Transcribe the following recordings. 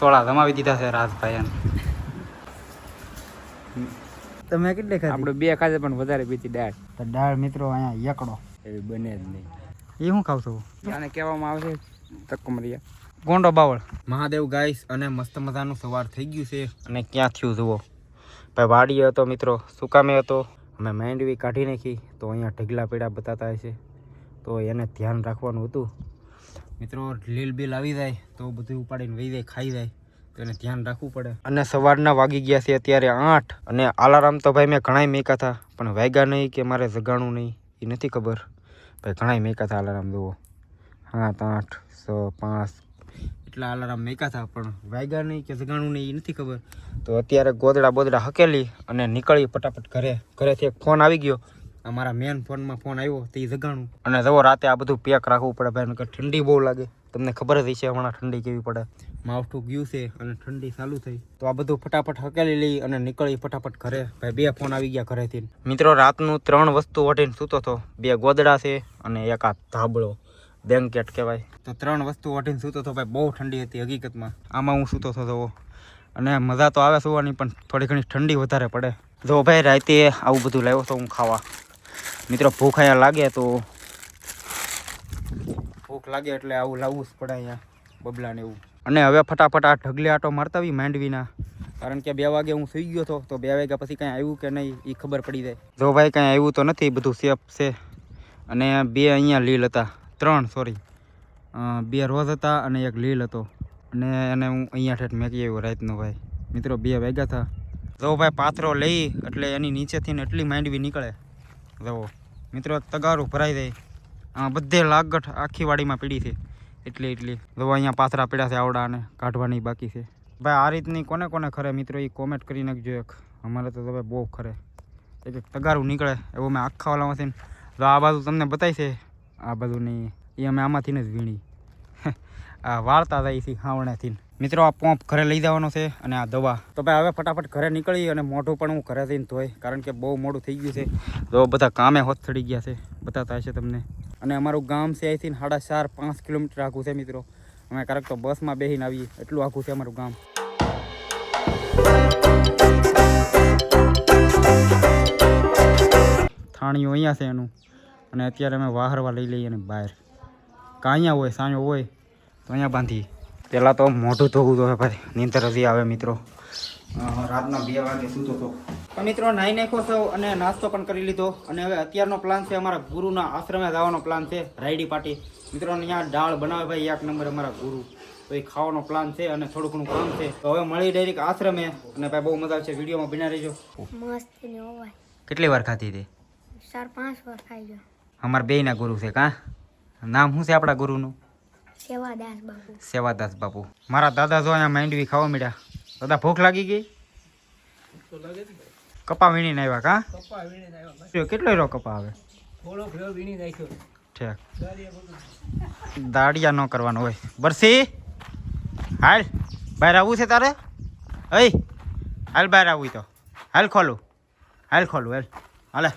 સોળા જમાવી દીધા છે રાજભાઈ તમે કેટલે ખાધી? આપણે બે ખાધે પણ વધારે પીતી દાળ. તો દાળ મિત્રો અહીંયા એકડો. એવી બને જ નહીં. એ હું ખાવ છું? આને કહેવામાં આવશે છે તકમરિયા. ગોંડો બાવળ. મહાદેવ ગાઈસ અને મસ્ત મજાનું સવાર થઈ ગયું છે. અને ક્યાં થયું જુઓ. ભાઈ વાડીએ હતો મિત્રો સુકામે હતો. અમે માંડવી કાઢી નાખી તો અહીંયા ઢગલા પીડા બતાતા છે તો એને ધ્યાન રાખવાનું હતું. મિત્રો લીલ બિલ આવી જાય તો બધું ઉપાડીને વહી જાય ખાઈ જાય. તો એને ધ્યાન રાખવું પડે. અને સવારના વાગી ગયા છે અત્યારે આઠ અને અલાર્મ તો ભાઈ મેં ઘણાય મેકા હતા પણ વાગ્યા નહીં કે મારે જગાણું નહીં એ નથી ખબર. ભાઈ ઘણાય મેકા હતા અલાર્મ જુઓ. સાત આઠ છ પાંચ. એટલા અલાર્મ મેકા હતા પણ વાગ્યા નહીં કે જગાણું નહીં એ નથી ખબર. તો અત્યારે ગોદડા બોદડા હકેલી અને નીકળી ફટાફટ ઘરે. ઘરેથી એક ફોન આવી ગયો. અમારા મેન ફોનમાં ફોન આવ્યો તે જગાણું. અને જવો રાતે આ બધું પેક રાખવું પડે ભાઈ કે ઠંડી બહુ લાગે. તમને ખબર જ છે હમણાં ઠંડી કેવી પડે. માવઠું ગયું છે અને ઠંડી ચાલુ થઈ. તો આ બધું ફટાફટ હકેલી લઈ અને નીકળી ફટાફટ ઘરે. ભાઈ બે ફોન આવી ગયા ઘરેથી. મિત્રો રાતનું ત્રણ વસ્તુ વટીને સૂતો હતો બે ગોદડા છે અને એક આ ધાબળો. બેન્કેટ કહેવાય. તો ત્રણ વસ્તુ વટીને સૂતો હતો ભાઈ બહુ ઠંડી હતી હકીકતમાં. આમાં હું સૂતો હતો અને મજા તો આવે સુવાની પણ થોડી ઘણી ઠંડી વધારે પડે. જો ભાઈ રાતે આવું બધું લાવ્યો તો હું ખાવા. મિત્રો, ભૂખ અહીંયા લાગે તો ભૂખ લાગે એટલે આવું લાવવું જ પડે અહીંયા બબલા ને એવું. અને હવે ફટાફટ આ ઢગલે આટો મારતા આવી માંડવીના કારણ કે બે વાગે હું સુઈ ગયો હતો, તો બે વાગ્યા પછી કાંઈ આવ્યું કે નહીં એ ખબર પડી જાય. જો ભાઈ કાંઈ આવ્યું તો નથી, બધું સેફ છે. અને બે અહીંયા લીલ હતા. ત્રણ સોરી બે રોઝ હતા અને એક લીલ હતો. અને એને હું અહીંયા ઠેઠ મેકી આવ્યો રાતનો ભાઈ. મિત્રો, બે વાગ્યા હતા. જો ભાઈ પાથરો લઈ, એટલે એની નીચેથી ને એટલી માંડવી નીકળે. જુઓ. મિત્રો તગારું ભરાઈ જાય. આમાં બધે લાગઠ આખી વાડીમાં પીડી છે. એટલી એટલી. જો અહીંયા પાથરા પીડા છે આવડા અને કાઢવાની બાકી છે. ભાઈ, આ રીતની કોને કોને ખરે મિત્રો એ કોમેન્ટ કરી નાખજો એક. અમારે તો તમે બહુ ખરે. એક એક તગારું નીકળે, એવું મેં આખા તો આ બાજુ તમને બતાવી છે, આ બાજુની એ અમે આમાંથી જ વીણી. આ વાળતા જાય છે હાવણેથી. મિત્રો, આ પંપ ઘરે લઈ જવાનો છે અને આ દવા. તો ભાઈ, હવે ફટાફટ ઘરે નીકળી અને મોઢું પણ હું ઘરે જઈને ધોઈ, કારણ કે બહુ મોડું થઈ ગયું છે. તો બધા કામે હોત ચડી ગયા છે બતાતા હશે તમને. અને અમારું ગામ છે અહીંથી સાડા ચાર, પાંચ કિલોમીટર આખું છે, મિત્રો. અમે ક્યારેક તો બસમાં બેસીને આવીએ, એટલું આખું છે અમારું ગામ. થાણીઓ અહીંયા છે એનું. અને અત્યારે અમે વાહરવા લઈ લઈએ અને બહાર. કાં હોય સાંયો હોય. તો અહીંયા બાંધી. પહેલાં તો મોઢું ધોવું તો ભાઈ નીંદર હજી આવે મિત્રો. રાતના બે વાગે સૂતો તો. મિત્રો નાહી નાખ્યો છો અને નાસ્તો પણ કરી લીધો. અને હવે અત્યારનો પ્લાન છે અમારા ગુરુના આશ્રમે જવાનો પ્લાન છે રાયડી પાર્ટી મિત્રો અહીંયા દાળ બનાવે ભાઈ એક નંબર અમારા ગુરુ. તો એ ખાવાનો પ્લાન છે અને થોડું ઘણું કામ છે. તો હવે મળી ડાયરેક્ટ આશ્રમે. અને ભાઈ બહુ મજા આવશે વિડીયોમાં બિના રહેજો. કેટલી વાર ખાધી હતી? ચાર પાંચ વાર ખાઈ ગયો. અમારા બેયના ગુરુ છે કાં? નામ શું છે આપણા ગુરુનું? સેવાદાસ બાપુ. મારા દાદા જો અહીંયા માંડવી ખાવા મળ્યા દાદા, ભૂખ લાગી ગઈ? કપા વીણીને આવ્યા કા? જો કેટલો રહ્યો કપા આવે? ઠીક. દાડિયા ન કરવાનો હોય. બરસી, હાલ. બહાર આવવું છે તારે? અય હાલ બહાર આવવું તો. હાલ ખોલું. હાલ ખોલું, હાલ. હાલે.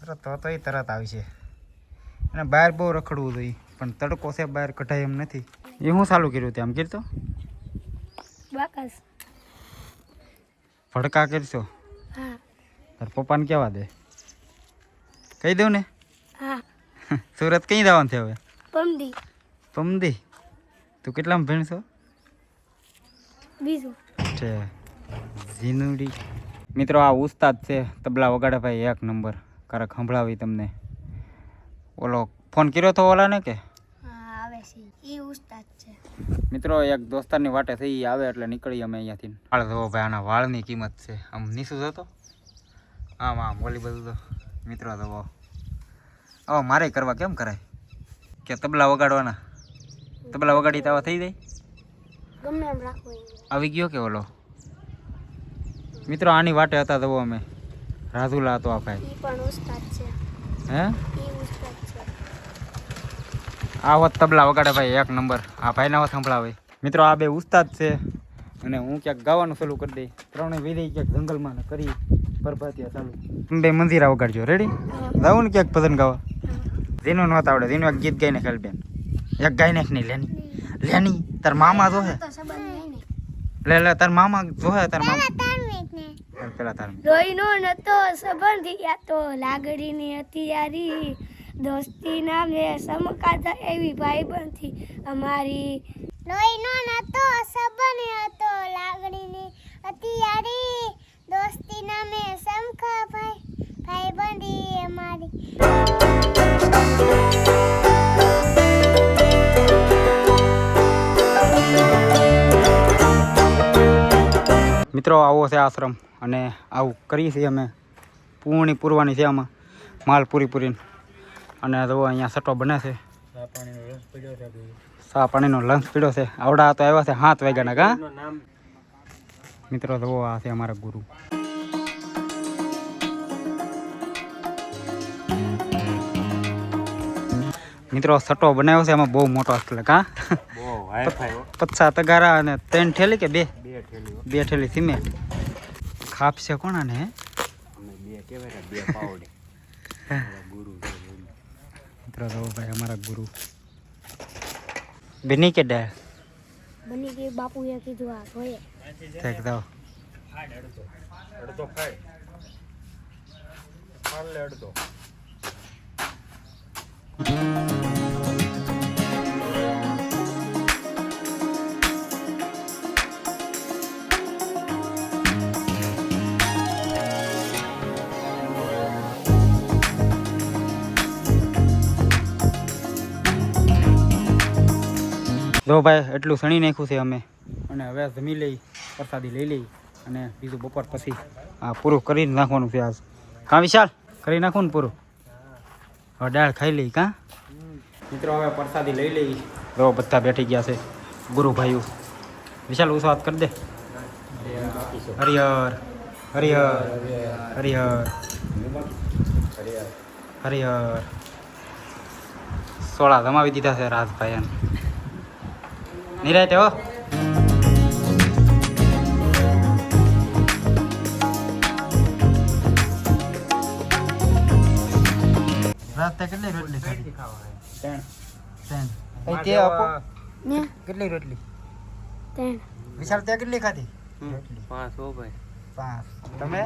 તરત તો તો તરત આવી છે. અને બહાર બહુ રખડવું જોઈએ. પણ તડકો છે બહાર કઢાય એમ નથી. એ હું ચાલુ કર્યું તેમ કીધું બાકસ. ભડકા કરશો? હા. તાર પપ્પાને કેવા દે? કહી દઉં ને? હા. સુરત કઈ જવાનું છે હવે? પમદી. પમદી? તું કેટલામાં ભણશો? બીજું. છે. ઝીનુડી. મિત્રો આ ઉસ્તાદ છે તબલા વગાડે ભાઈ એક નંબર. કારક સંભળાવી તમને. ઓલો ફોન કર્યો તો ઓલાને કે? એ ઉસ્તાદ છે. મિત્રો એક દોસ્તારની વાટે થઈ આવે એટલે નીકળી અમે અહીંયાથી. વાળ જુઓ ભાઈ આના વાળની કિંમત છે. આમ નીસું જતો આમ આમ ઓલી બધું તો. મિત્રો જુઓ હવે મારે કરવા કેમ કરાય? કે તબલા વગાડવાના? તબલા વગાડી તાવા થઈ જાય. ગમે એમ આવી ગયો કે ઓલો? મિત્રો આની વાટે હતા જુઓ અમે. રાજુલા હતો આ ભાઈ. પણ ઉસ્તાદ છે. હે? ઉસ્તાદ આ હોત તબલા વગાડે ભાઈ એક નંબર. આ ભાઈના વત સંભળાવે. મિત્રો આ બે ઉસ્તાદ છે અને હું ક્યાંક ગાવાનું ચાલુ કરી દઈ ત્રણે વિધી ક્યાંક જંગલમાં ને કરી પરભાતિયા ચાલુ. તમે બે મંદિરા વગાડજો. રેડી જાવું ને ક્યાંક ભજન ગાવા? જેનું નહોતા આવડે જેનું એક ગીત ગાઈને ખાલી બેન. એક ગાઈને નહીં લેની. લેની તાર મામા જોહે. ને. લે લે તાર મામા જોહે તાર મામા. પેલા તાર. લોહીનો નતો સંબંધ યા તો લાગણીની હતી યારી. દોસ્તી મે સમકાતા એવી ભાઈબંધી અમારી લોહીનો નતો સબને હતો લાગણીની હતી દોસ્તીના મે નામે સમકા ભાઈ ભાઈબંધી અમારી. મિત્રો આવો છે આશ્રમ અને આવું કરીએ છીએ અમે. પૂર્ણી પૂરવાની છે આમાં માલ પૂરી પૂરીને. અને જો અહીંયા સટો બને છે. સા પાણીનો લંચ પીડ્યો છે. આવડા તો આવ્યા છે સાત વાગ્યાના કા? મિત્રો જુઓ આ છે અમારા ગુરુ. મિત્રો સટો બનાવ્યો છે એમાં બહુ મોટો એટલે કા? પચાસ તગારા અને ત્રણ ઠેલી કે બે? બે ઠેલી સિમેન્ટ. ખાપશે કોણ આને બે કેવાય બે પાવડી. ગુરુ. મિત્રો તો ભાઈ અમારા ગુરુ. બની કે ડે બની બાપુ બાપુએ કીધું આ જોઈએ. દેખ દો અડધો ખાય ખાલ લે અડધો. જો ભાઈ, એટલું સણી નાખ્યું છે અમે. અને હવે જમી લઈ, પ્રસાદી લઈ લઈ અને બીજું બપોર પછી આ પૂરું કરી નાખવાનું છે આજ. કાં વિશાલ, કરી નાખું ને પૂરું? હવે દાળ ખાઈ લઈ કાં? મિત્રો, હવે પ્રસાદી લઈ લઈ. જો બધા બેઠી ગયા છે, ગુરુભાઈઓ. વિશાલ ઉસવાત કરી દે. હરિહર હરિહર હરિહર હરિહર. સોળા જમાવી દીધા છે રાજભાઈ નિરાયતે હો. રાતે કેટલી રોટલી ખાધી? ત્રણ. ત્રણ. કઈ તે આપો. ને? કેટલી રોટલી? ત્રણ. વિશાલ તે કેટલી ખાધી? પાંચ હો ભાઈ. પાંચ. તમે?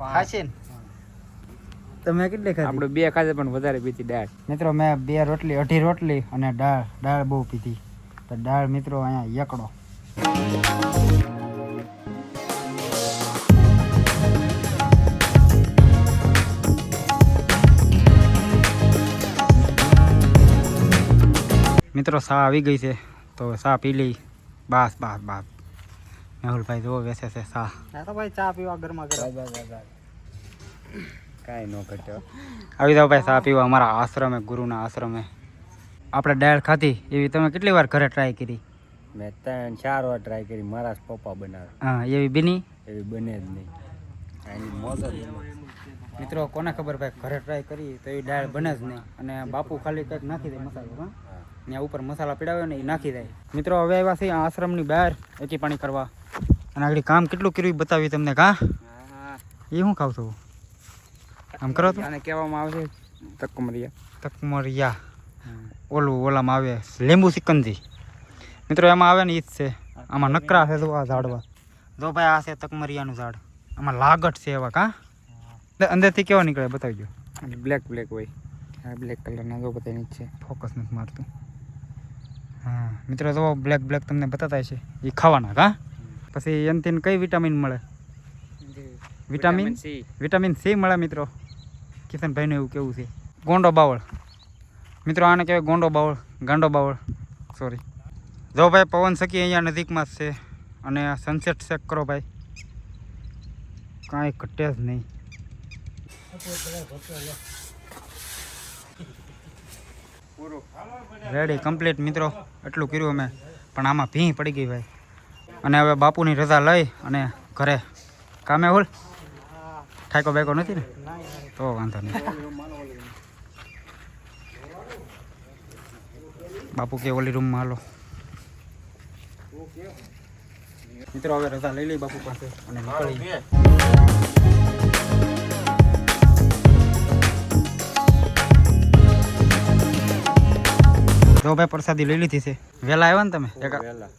ખાશી ને? તમે કેટલી ખાધી? આપણે બે ખાધે પણ વધારે પીધી દાળ. મિત્રો મેં બે રોટલી અઢી રોટલી અને દાળ. દાળ બહુ પીધી. તો દાળ મિત્રો અહીંયા એકડો મિત્રો સા આવી ગઈ છે. તો સા પી લઈ. બાસ બાસ બસ. મેહુલભાઈ જુઓ બેસે છે સા તો ભાઈ ચા પીવા ગરમા ગરમ. કાંઈ ન ઘટ્યો આવી જાઓ ભાઈ સા પીવા અમારા આશ્રમે ગુરુના આશ્રમે. આપણે દાળ ખાધી એવી તમે કેટલી વાર ઘરે ટ્રાય કરી? મેં ત્રણ ચાર વાર ટ્રાય કરી મારા પપ્પા બનાવે. હા એવી બની? એવી બને જ નહીં. આની મોજ એમાં. મિત્રો કોને ખબર ભાઈ ઘરે ટ્રાય કરી તો એ દાળ બને જ નહીં. અને બાપુ ખાલી કંઈક નાખી દે મસાલો હા. ત્યાં ઉપર મસાલા પીડાવે ને એ નાખી દે. મિત્રો હવે આવ્યા છે આશ્રમની બહાર એકી પાણી કરવા. અને આગળ કામ કેટલું કર્યું બતાવ્યું બતાવી તમને કા એ શું ખાવ છું? આમ કરો તો. આને કહેવામાં આવે છે તકમરિયા. તકમરિયા. ઓલું ઓલામાં આવે લીંબુ સિકંજી. મિત્રો એમાં આવે ને ઈ જ છે. આમાં નકરા છે જો આ ઝાડવા. જો ભાઈ આ છે તકમરિયાનું ઝાડ. આમાં લાગટ છે એવા કા? અંદરથી કેવા નીકળે બતાવજો. બ્લેક બ્લેક હોય. આ બ્લેક કલરના જો બધા નીચે. ફોકસ નથી મારતું. હા મિત્રો જો બ્લેક બ્લેક તમને બતાતા છે એ ખાવાના કા? પછી એનથી કઈ વિટામિન મળે? વિટામિન સી વિટામિન સી મળે મિત્રો. કિશનભાઈનું એવું કેવું છે. ગોંડો બાવળ. મિત્રો, આને કહેવાય ગોંડો બાવળ, ગાંડો બાવળ. સોરી જો ભાઈ, પવન સખી અહીંયા નજીકમાં જ છે અને સનસેટ ચેક કરો ભાઈ. કાંઈ ઘટે જ નહીં. રેડી કમ્પ્લીટ મિત્રો. એટલું કર્યું અમે. પણ આમાં ભીં પડી ગઈ ભાઈ. અને હવે બાપુની રજા લઈ અને ઘરે કામે હોલ? ઠાકો બેકો નથી ને? તો વાંધો નહીં. બાપુ કે ઓલી રૂમમાં હાલો. મિત્રો હવે રજા લઈ લઈ બાપુ પાસે અને નીકળી જો ભાઈ પ્રસાદી લઈ લીધી છે. વહેલા આવ્યા ને તમે.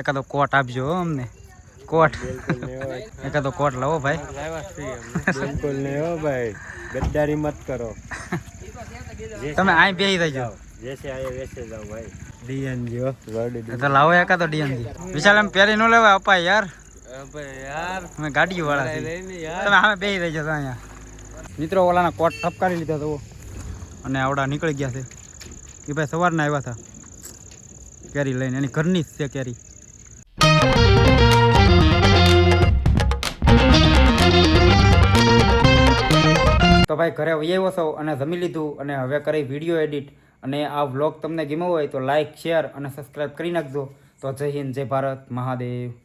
એકાદો કોટ આપજો અમને. કોટ. એકાદો કોટ લાવો ભાઈ. બિલકુલ નહીં હો ભાઈ. ગદ્દારી મત કરો. તમે અહીં બેસી જજો જેસે આયે વેસે જાઓ ભાઈ. ડીએન જો તો લાવો એકાદો ડીએનજી વિશાલ એમ પહેરી નો લેવા અપાય યાર. યાર. અમે ગાડી વાળા તમે સામે બેહી રહી તો અહીંયા. મિત્રો ઓલાના કોટ ઠપકારી લીધા તો. અને આવડા નીકળી ગયા છે. એ ભાઈ સવારના આવ્યા હતા. કેરી લઈને. એની ઘરની જ છે કેરી. તો ભાઈ ઘરે વૈયાવો છો અને જમી લીધું અને હવે કરી વીડિયો એડિટ. અને આ વ્લોગ તમને ગમ્યો હોય તો લાઇક શેર અને સબસ્ક્રાઈબ કરી નાખજો. તો જય હિન્દ, જય ભારત, મહાદેવ.